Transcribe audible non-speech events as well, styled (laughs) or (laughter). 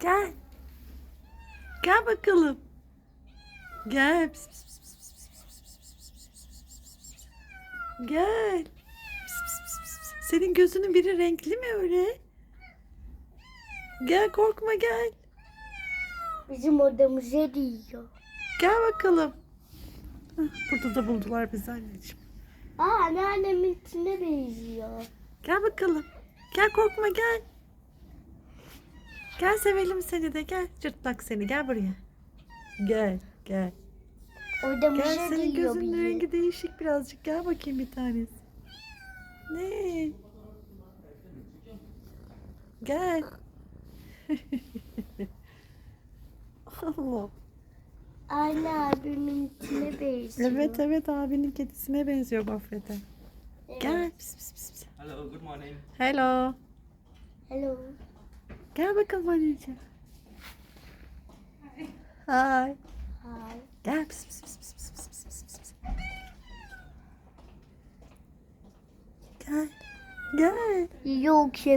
Gel. Gel bakalım. Gel. Pis, pis, pis, pis, pis, pis, pis. Gel. Pis, pis, pis, pis, pis. Senin gözünün biri renkli mi öyle? Gel korkma gel. Bizim odamız eriyor. Gel bakalım. Ah, burada da buldular bizi anneciğim. Aa anneannemin içine benziyor. Gel bakalım. Gel korkma gel. Gel sevelim seni de gel. Cırtlak seni gel buraya. Gel gel. Odamıza Gel senin diyor gözünün bizi. rengi değişik birazcık. Gel bakayım bir tanesi. Ne? Gel. (laughs) Allah. Anne abimin içine benziyor. Evet evet abinin kedisine benziyor Gofret'e. Evet. Gel. Pis, pis, pis, pis. Hello, good morning. Hello. Hello. Да, вы командуете? Хай. Хай. Да, пс -пс -пс. Да, да. Ёлки.